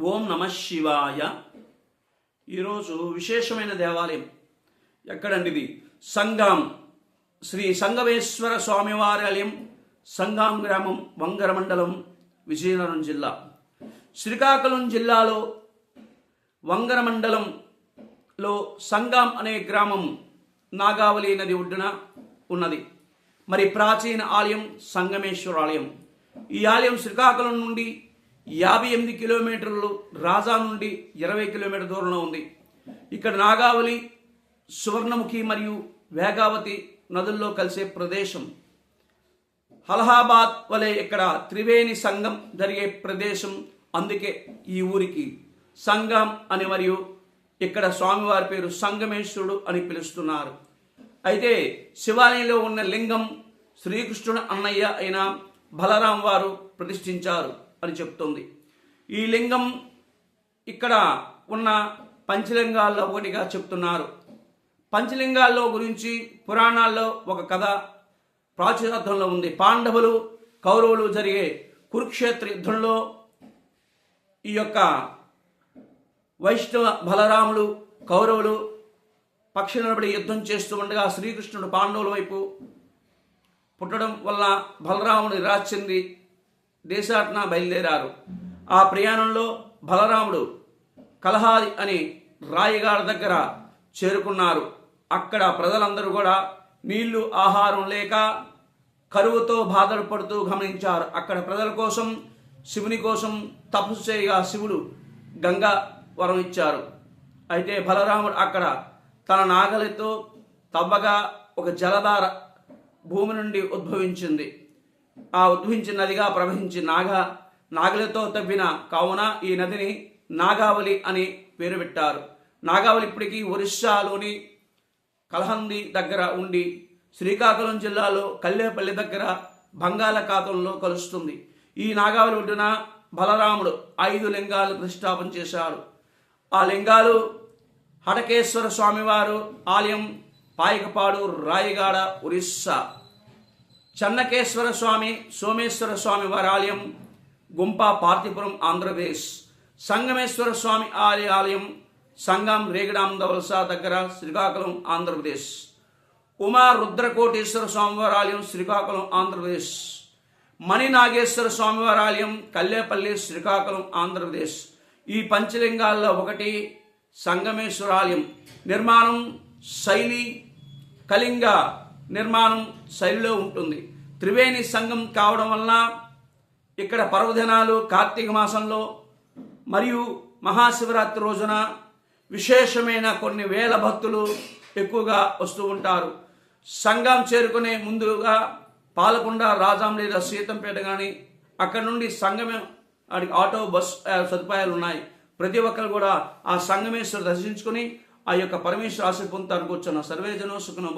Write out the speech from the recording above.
ఓం నమ శివాయ. ఈరోజు విశేషమైన దేవాలయం ఎక్కడండి ఇది సంగాం శ్రీ సంగమేశ్వర స్వామివారి ఆలయం సంగాం గ్రామం వంగర మండలం విజయనగరం జిల్లా. శ్రీకాకుళం జిల్లాలో వంగర మండలంలో సంగాం అనే గ్రామం నాగావళి నది ఒడ్డున ఉన్నది. మరి ప్రాచీన ఆలయం సంగమేశ్వర ఆలయం. ఈ ఆలయం శ్రీకాకుళం నుండి యాభై ఎనిమిది కిలోమీటర్లు రాజా నుండి ఇరవై కిలోమీటర్ దూరంలో ఉంది. ఇక్కడ నాగావళి సువర్ణముఖి మరియు వేగావతి నదుల్లో కలిసే ప్రదేశం. అలహాబాద్ వలె ఇక్కడ త్రివేణి సంఘం జరిగే ప్రదేశం. అందుకే ఈ ఊరికి సంగం అని మరియు ఇక్కడ స్వామివారి పేరు సంగమేశ్వరుడు అని పిలుస్తున్నారు. అయితే శివాలయంలో ఉన్న లింగం శ్రీకృష్ణుడు అన్నయ్య అయిన బలరాం వారు ప్రతిష్ఠించారు. అని చెప్తుంది. ఈ లింగం ఇక్కడ ఉన్న పంచలింగాల్లో ఒకటిగా చెప్తున్నారు. పంచలింగాల్లో గురించి పురాణాల్లో ఒక కథ ప్రాచుర్యంలో ఉంది. పాండవులు కౌరవులు జరిగే కురుక్షేత్ర యుద్ధంలో ఈ యొక్క వైష్ణవ బలరాములు కౌరవులు పక్షి నిలబడి యుద్ధం చేస్తూ ఉండగా శ్రీకృష్ణుడు పాండవుల వైపు పుట్టడం వల్ల బలరాముడు రాచింది దేశాటన బయలుదేరారు. ఆ ప్రయాణంలో బలరాముడు కలహాది అని రాయిగాడ దగ్గర చేరుకున్నారు. అక్కడ ప్రజలందరూ కూడా నీళ్ళు ఆహారం లేక కరువుతో బాధలు పడుతూ గమనించారు. అక్కడ ప్రజల కోసం శివుని కోసం తపస్సు చేయగా శివుడు గంగా వరం ఇచ్చారు. అయితే బలరాముడు అక్కడ తన నాగలితో తవ్వగా ఒక జలధార భూమి నుండి ఉద్భవించింది. ఆ ఉద్భవించిన నదిగా ప్రవహించి నాగ నాగలితో తవ్విన కావున ఈ నదిని నాగావళి అని పేరు పెట్టారు. నాగావళి ఇప్పటికీ ఒరిస్సాలోని కలహంది దగ్గర ఉండి శ్రీకాకుళం జిల్లాలో కల్లేపల్లి దగ్గర బంగాళాఖాతంలో కలుస్తుంది. ఈ నాగావళి ఒడ్డున బలరాముడు ఐదు లింగాలు ప్రతిష్టాపన చేశాడు. ఆ లింగాలు హటకేశ్వర స్వామివారు ఆలయం పాయకపాడు రాయగాడ ఒరిస్సా. చెన్నకేశ్వర స్వామి సోమేశ్వర స్వామి వారి ఆలయం గుంప పార్తీపురం ఆంధ్రప్రదేశ్. సంగమేశ్వర స్వామి ఆలయ ఆలయం సంగం రేగడాందవలస దగ్గర శ్రీకాకుళం ఆంధ్రప్రదేశ్. ఉమా రుద్రకోటేశ్వర స్వామివారి ఆలయం శ్రీకాకుళం ఆంధ్రప్రదేశ్. మణినాగేశ్వర స్వామివారి ఆలయం కల్లేపల్లి శ్రీకాకుళం ఆంధ్రప్రదేశ్. ఈ పంచలింగాల్లో ఒకటి సంగమేశ్వర ఆలయం. నిర్మాణం శైలి కళింగ నిర్మాణం శైలిలో ఉంటుంది. త్రివేణి సంఘం కావడం వలన ఇక్కడ పర్వదినాలు కార్తీక మాసంలో మరియు మహాశివరాత్రి రోజున విశేషమైన కొన్ని వేల భక్తులు ఎక్కువగా వస్తూ ఉంటారు. సంఘం చేరుకునే ముందుగా పాలకొండ రాజాం లేదా సీతంపేట కానీ అక్కడ నుండి సంగమే వాడికి ఆటో బస్ సదుపాయాలు ఉన్నాయి. ప్రతి ఒక్కరు కూడా ఆ సంగమేశ్వరు దర్శించుకుని ఆ యొక్క పరమేశ్వర ఆశ పొందుతారు. కూర్చున్న సర్వేజనో సుఖనుభవం